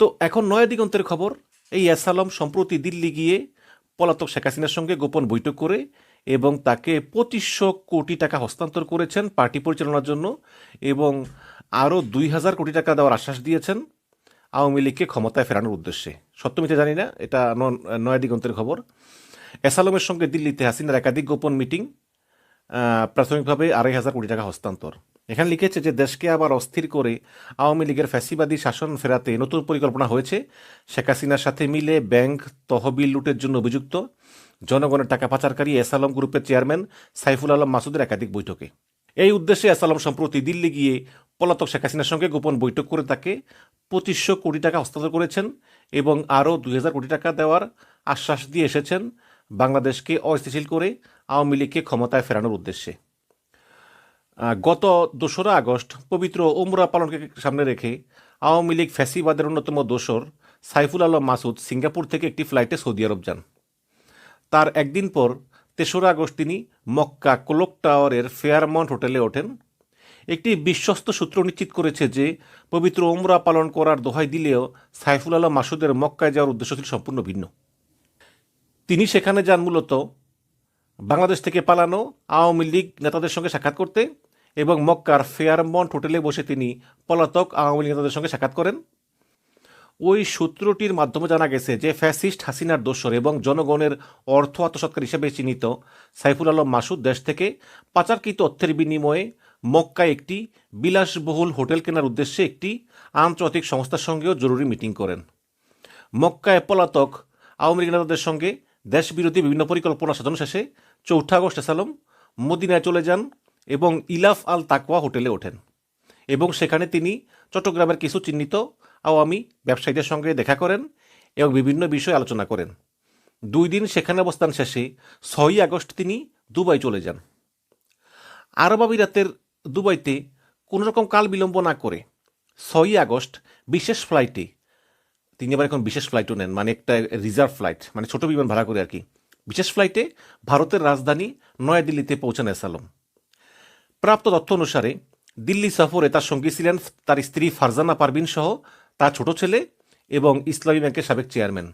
তো এখন নয়া দিগন্তের খবর, এই আলম সম্প্রতি দিল্লি গিয়ে পলাতক শেখ হাসিনার সঙ্গে গোপন বৈঠক করে এবং তাকে পঁচিশশো কোটি টাকা হস্তান্তর করেছেন পার্টি পরিচালনার জন্য এবং আরও দুই হাজার কোটি টাকা দেওয়ার আশ্বাস দিয়েছেন আওয়ামী লীগকে ক্ষমতায় ফেরানোর উদ্দেশ্যে। সত্যমিতে জানি না, এটা নয়া দিগন্তের খবর। এস আলমের সঙ্গে দিল্লিতে হাসিনার একাধিক গোপন মিটিং প্রাথমিকভাবে আড়াই হাজার কোটি টাকা হস্তান্তর। এখানে লিখেছে যে দেশকে আবার অস্থির করে আওয়ামী লীগের ফ্যাসিবাদী শাসন ফেরাতে নতুন পরিকল্পনা হয়েছে। শেখ হাসিনার সাথে মিলে ব্যাংক তহবিল লুটের জন্য অভিযুক্ত জনগণের টাকা পাচারকারী এস আলম গ্রুপের চেয়ারম্যান সাইফুল আলম মাসুদের একাধিক বৈঠকে। এই উদ্দেশ্যে এস আলম সম্প্রতি দিল্লি গিয়ে পলাতক শেখ হাসিনার সঙ্গে গোপন বৈঠক করে তাকে পঁচিশশো কোটি টাকা হস্তান্তর করেছেন এবং আরও দুই হাজার কোটি টাকা দেওয়ার আশ্বাস দিয়ে এসেছেন বাংলাদেশকে অস্থিতিশীল করে আওয়ামী লীগকে ক্ষমতায় ফেরানোর উদ্দেশ্যে। গত দোসরা আগস্ট পবিত্র ওমরা পালনকে সামনে রেখে আওয়ামী লীগ ফ্যাসিবাদের অন্যতম দোসর সাইফুল আলম মাসুদ সিঙ্গাপুর থেকে একটি ফ্লাইটে সৌদি আরব যান। তার একদিন পর তেসরা আগস্ট তিনি মক্কা কোলক টাওয়ারের ফেয়ারমন্ট হোটেলে ওঠেন। একটি বিশ্বস্ত সূত্র নিশ্চিত করেছে যে পবিত্র ওমরা পালন করার দোহাই দিলেও সাইফুল আলম মাসুদের মক্কায় যাওয়ার উদ্দেশ্য ছিল সম্পূর্ণ ভিন্ন। তিনি সেখানে যান মূলত বাংলাদেশ থেকে পালানো আওয়ামী লীগ নেতাদের সঙ্গে সাক্ষাৎ করতে এবং মক্কার ফেয়ারমন্ট হোটেলে বসে তিনি পলাতক আওয়ামী লীগ নেতাদের সঙ্গে সাক্ষাৎ করেন। ওই সূত্রটির মাধ্যমে জানা গেছে যে ফ্যাসিস্ট হাসিনার দোসর এবং জনগণের অর্থ আত্মসৎকার হিসেবে চিহ্নিত সাইফুল আলম মাসুদ দেশ থেকে পাচারকৃত অর্থের বিনিময়ে মক্কায় একটি বিলাসবহুল হোটেল কেনার উদ্দেশ্যে একটি আন্তর্জাতিক সংস্থার সঙ্গেও জরুরি মিটিং করেন। মক্কায় পলাতক আওয়ামী লীগ নেতাদের সঙ্গে দেশবিরোধী বিভিন্ন পরিকল্পনা সাধন শেষে চৌঠা আগস্ট এসালম মদিনায় চলে যান এবং ইলাফ আল তাকওয়া হোটেলে ওঠেন। এবং সেখানে তিনি চট্টগ্রামের কিছু চিহ্নিত আওয়ামী ব্যবসায়ীদের সঙ্গে দেখা করেন এবং বিভিন্ন বিষয়ে আলোচনা করেন। দুই দিন সেখানে অবস্থান শেষে ছয়ই আগস্ট তিনি দুবাই চলে যান। আরব আমিরাতের দুবাইতে কোনো রকম কাল বিলম্ব না করে ছয়ই আগস্ট বিশেষ ফ্লাইটে, তিনি আবার এখন বিশেষ ফ্লাইটও নেন মানে একটা রিজার্ভ ফ্লাইট মানে ছোট বিমান ভাড়া করে আর কি, বিশেষ ফ্লাইটে ভারতের রাজধানী নয়াদিল্লিতে পৌঁছান এস আলম প্রাপ্ত তথ্য অনুসারে দিল্লি সফরে তার সঙ্গী ছিলেন তার স্ত্রী ফারজানা পারভিন সহ তার ছোট ছেলে এবং ইসলামী ব্যাংকের সাবেক চেয়ারম্যান।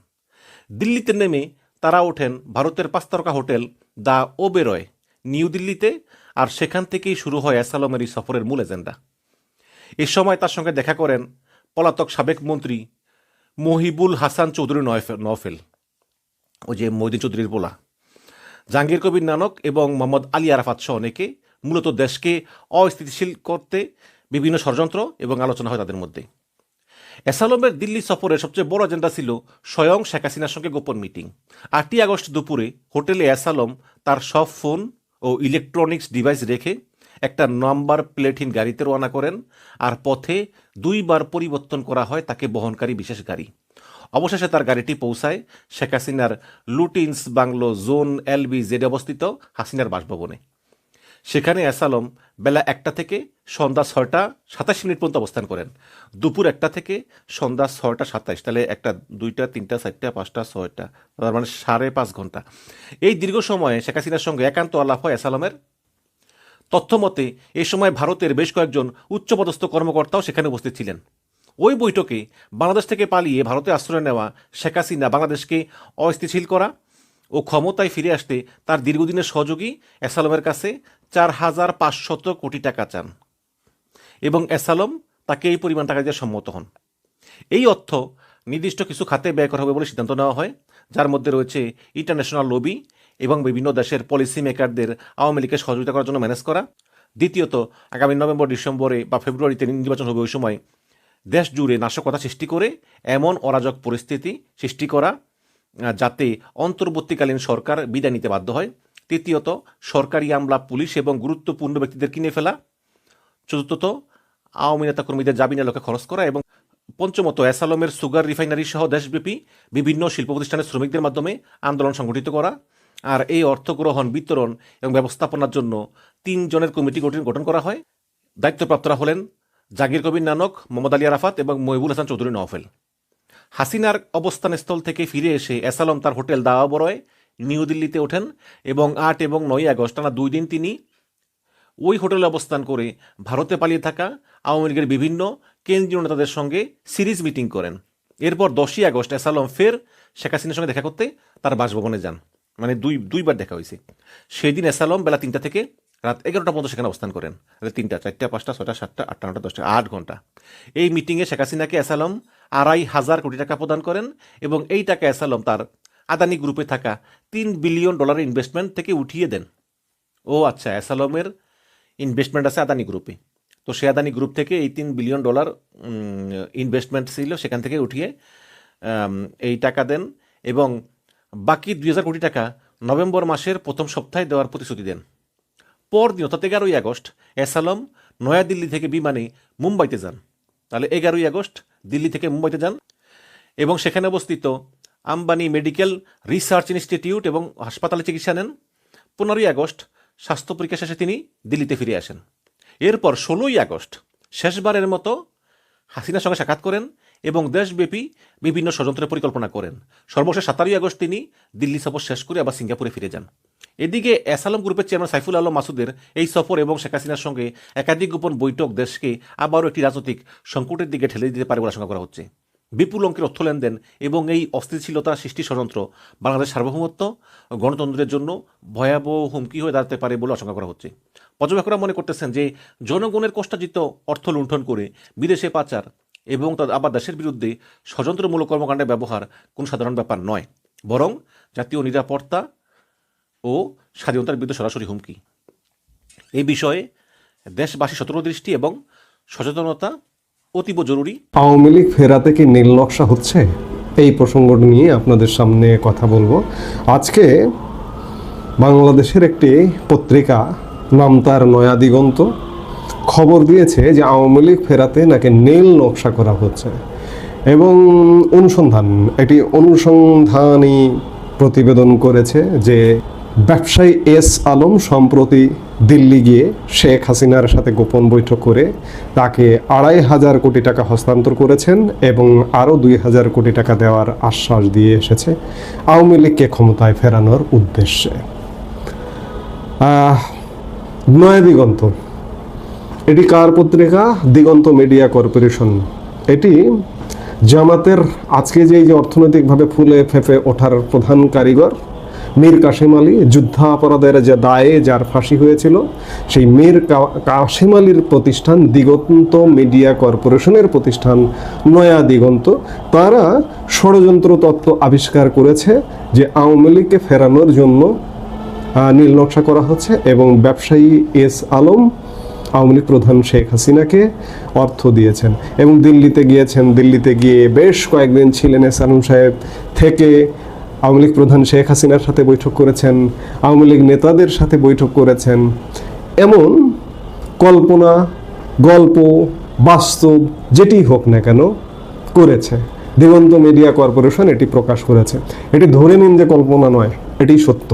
দিল্লিতে নেমে তারা ওঠেন ভারতের পাঁচ তারকা হোটেল দ্য ওবেরয়, নিউ দিল্লিতে, আর সেখান থেকেই শুরু হয় এস আলমের এই সফরের মূল এজেন্ডা। এ সময় তার সঙ্গে দেখা করেন পলাতক সাবেক মন্ত্রী মহিবুল হাসান চৌধুরী নওফেল ওই যে মহিদিন চৌধুরীর বলা জাহাঙ্গীর কবির নানক এবং মোহাম্মদ আলী আরাফাত সহ অনেকে মূলত দেশকে অস্থিতিশীল করতে বিভিন্ন ষড়যন্ত্র এবং আলোচনা হয় তাদের মধ্যে। এসালমের দিল্লি সফরের সবচেয়ে বড় এজেন্ডা ছিল স্বয়ং শেখ হাসিনার সঙ্গে গোপন মিটিং আটই আগস্ট দুপুরে হোটেলে এসালম তার সব ফোন ও ইলেকট্রনিক্স ডিভাইস রেখে একটা নাম্বার প্লেটহীন গাড়িতে রওনা করেন আর পথে দুইবার পরিবর্তন করা হয় তাকে বহনকারী বিশেষ গাড়ি। অবশেষে তার গাড়িটি পৌঁছায় শেখ হাসিনার Lutyens bungalow zone L B জেডে অবস্থিত হাসিনার বাসভবনে। সেখানে অ্যাসালম বেলা একটা থেকে সন্ধ্যা ছয়টা সাতাশ মিনিট পর্যন্ত অবস্থান করেন। দুপুর একটা থেকে সন্ধ্যা ছয়টা সাতাশ, তাহলে একটা, দুইটা, তিনটা, চারটা, পাঁচটা, ছয়টা, তার মানে সাড়ে পাঁচ ঘণ্টা। এই দীর্ঘ সময়ে শেখ হাসিনার সঙ্গে একান্ত আলাপ হয় অ্যাসালমের। তথ্যমতে, এ সময় ভারতের বেশ কয়েকজন উচ্চপদস্থ কর্মকর্তাও সেখানে উপস্থিত ছিলেন। ওই বৈঠকে বাংলাদেশ থেকে পালিয়ে ভারতে আশ্রয় নেওয়া শেখ হাসিনা বাংলাদেশকে অস্থিতিশীল করা ও ক্ষমতায় ফিরে আসতে তার দীর্ঘদিনের সহযোগী এসালমের কাছে চার হাজার পাঁচশত কোটি টাকা চান। এবং অ্যাসালম তাকে এই পরিমাণ টাকা দিয়ে সম্মত হন। এই অর্থ নির্দিষ্ট কিছু খাতে ব্যয় করা হবে বলে সিদ্ধান্ত নেওয়া হয়, যার মধ্যে রয়েছে ইন্টারন্যাশনাল লবি এবং বিভিন্ন দেশের পলিসি মেকারদের আওয়ামী লীগকে সহযোগিতা করার জন্য ম্যানেজ করা। দ্বিতীয়ত, আগামী নভেম্বর, ডিসেম্বরে বা ফেব্রুয়ারিতে নির্বাচন হবে ওই সময় দেশ জুড়ে নাশকতা সৃষ্টি করে এমন অরাজক পরিস্থিতি সৃষ্টি করা যাতে অন্তর্বর্তীকালীন সরকার বিদায় নিতে বাধ্য হয়। তৃতীয়ত, সরকারি আমলা পুলিশ এবং গুরুত্বপূর্ণ ব্যক্তিদের কিনে ফেলা। চতুর্থত, আওয়ামী নেতা কর্মীদের জামিনের লক্ষ্যে খরচ করা এবং পঞ্চমত, অ্যাসালমের সুগার রিফাইনারি সহ দেশব্যাপী বিভিন্ন শিল্প প্রতিষ্ঠানের শ্রমিকদের মাধ্যমে আন্দোলন সংগঠিত করা। আর এই অর্থ গ্রহণ বিতরণ এবং ব্যবস্থাপনার জন্য তিনজনের কমিটি গঠন গঠন করা হয়। দায়িত্বপ্রাপ্তরা হলেন জাগির কবির নানক, মোহাম্মদ আলী আরাফাত এবং মহিবুল হাসান চৌধুরী নওফেল। হাসিনার অবস্থানস্থল থেকে ফিরে এসে এসালম তার হোটেল দাওয়া বড়য় নিউ দিল্লিতে ওঠেন এবং আট এবং নয় আগস্ট টানা দুই দিন তিনি ওই হোটেলে অবস্থান করে ভারতে পালিয়ে থাকা আওয়ামী লীগের বিভিন্ন কেন্দ্রীয় নেতাদের সঙ্গে সিরিজ মিটিং করেন। এরপর দশই আগস্ট এস আলম ফের শেখ হাসিনার সঙ্গে দেখা করতে তার বাসভবনে যান। মানে দুই, দুইবার দেখা হয়েছে। সেই দিন এস আলম বেলা তিনটা থেকে রাত এগারোটা পর্যন্ত সেখানে অবস্থান করেন। তিনটা, চারটা, পাঁচটা ছটা সাতটা, আটটা, নটা, দশটা, আট ঘণ্টা। এই মিটিংয়ে শেখ হাসিনাকে এস আলম আড়াই হাজার কোটি টাকা প্রদান করেন এবং এই টাকা এস আলম তার আদানি গ্রুপে থাকা তিন বিলিয়ন ডলারের ইনভেস্টমেন্ট থেকে উঠিয়ে দেন। ও আচ্ছা এস আলমের ইনভেস্টমেন্ট আছে আদানি গ্রুপে। তো সে আদানি গ্রুপ থেকে এই তিন বিলিয়ন ডলার ইনভেস্টমেন্ট ছিল, সেখান থেকে উঠিয়ে এই টাকা দেন এবং বাকি দুই হাজার কোটি টাকা নভেম্বর মাসের প্রথম সপ্তাহে দেওয়ার প্রতিশ্রুতি দেন। পরদিন অর্থাৎ এগারোই আগস্ট এস আলম নয়াদিল্লি থেকে বিমানে মুম্বাইতে যান। তাহলে এগারোই আগস্ট দিল্লি থেকে মুম্বাইতে যান এবং সেখানে অবস্থিত আম্বানি মেডিকেল রিসার্চ ইনস্টিটিউট এবং হাসপাতালে চিকিৎসা নেন। পনেরোই আগস্ট স্বাস্থ্য পরীক্ষা শেষে তিনি দিল্লিতে ফিরে আসেন। এরপর ষোলোই আগস্ট শেষবারের মতো হাসিনার সঙ্গে সাক্ষাৎ করেন এবং দেশব্যাপী বিভিন্ন ষড়যন্ত্রের পরিকল্পনা করেন। সর্বশেষ সাতারোই আগস্ট তিনি দিল্লি সফর শেষ করে আবার সিঙ্গাপুরে ফিরে যান। এদিকে আলম গ্রুপের চেয়ারম্যান সাইফুল আলম মাসুদের এই সফর এবং শেখ হাসিনার সঙ্গে একাধিক গোপন বৈঠক দেশকে আবারও একটি রাজনৈতিক সংকটের দিকে ঠেলে দিতে পারে বলে আশঙ্কা করা হচ্ছে। বিপুল অঙ্কের অর্থ লেনদেন এবং এই অস্থিতিশীলতা সৃষ্টি ষড়যন্ত্র বাংলাদেশ সার্বভৌমত্ব, গণতন্ত্রের জন্য ভয়াবহ হুমকি হয়ে দাঁড়াতে পারে বলে আশঙ্কা করা হচ্ছে। পর্যবেক্ষকরা মনে করতেছেন যে জনগণের কষ্টার্জিত অর্থ লুণ্ঠন করে বিদেশে পাচার এবং তার আবার দেশের বিরুদ্ধে ষড়যন্ত্রমূলক কর্মকাণ্ডের ব্যবহার কোনো সাধারণ ব্যাপার নয়। বরং জাতীয় নিরাপত্তা ও স্বাধীনতার বিরুদ্ধে সরাসরি হুমকি। এই বিষয়ে দেশবাসী সতর্ক দৃষ্টি এবং সচেতনতা অতীব জরুরি। আওয়ামী লীগ ফেরাতে কি নকশা হচ্ছে? এই প্রসঙ্গটি নিয়ে আপনাদের সামনে কথা বলব। আজকে বাংলাদেশের একটি পত্রিকা নাম তার নয়া দিগন্ত খবর দিয়েছে যে আওয়ামী লীগ ফেরাতে নাকি নীল নকশা করা হচ্ছে এবং অনুসন্ধান, এটি অনুসন্ধানী প্রতিবেদন করেছে যে ব্যবসায়ী এস আলম সম্প্রতি দিল্লি গিয়ে শেখ হাসিনার সাথে গোপন বৈঠক করে তাকে আড়াই হাজার কোটি টাকা হস্তান্তর করেছেন এবং আরও দুই হাজার কোটি টাকা দেওয়ার আশ্বাস দিয়ে এসেছে আওয়ামী লীগকে ক্ষমতায় ফেরানোর উদ্দেশ্যে। নয়া দিগন্ত। এটি কার পত্রিকা? Diganta media corporation. এটি জামাতের আজকে যে অর্থনৈতিকভাবে ফুলে ফেঁপে ওঠার প্রধান কারিগর মীর কাসিম আলী যুদ্ধাপরাধের যে দায়ে যার ফাঁসি হয়েছিল, সেই মীর কা- কাসিম আলীর প্রতিষ্ঠান দিগন্ত মিডিয়া কর্পোরেশনের প্রতিষ্ঠান নয়া দিগন্ত। তারা ষড়যন্ত্র তত্ত্ব আবিষ্কার করেছে যে আওয়ামী লীগকে ফেরানোর জন্য নীল নকশা করা হচ্ছে এবং ব্যবসায়ী এস আলম, আওয়ামী লীগ প্রধান শেখ হাসিনাকে অর্থ দিয়েছেন। এবং দিল্লিতে গিয়েছেন। দিল্লিতে গিয়ে বেশ কয়েকদিন ছিলেন এস আলম সাহেব। থেকে আওয়ামী লীগ প্রধান শেখ হাসিনার সাথে বৈঠক করেছেন, আওয়ামী লীগ নেতাদের সাথে বৈঠক করেছেন। এমন কল্পনা, গল্প, বাস্তব, যেটি হোক না কেন করেছে। দিগন্ত মিডিয়া কর্পোরেশন এটি প্রকাশ করেছে। এটি ধরে নিন যে কল্পনা নয়, এটি সত্য।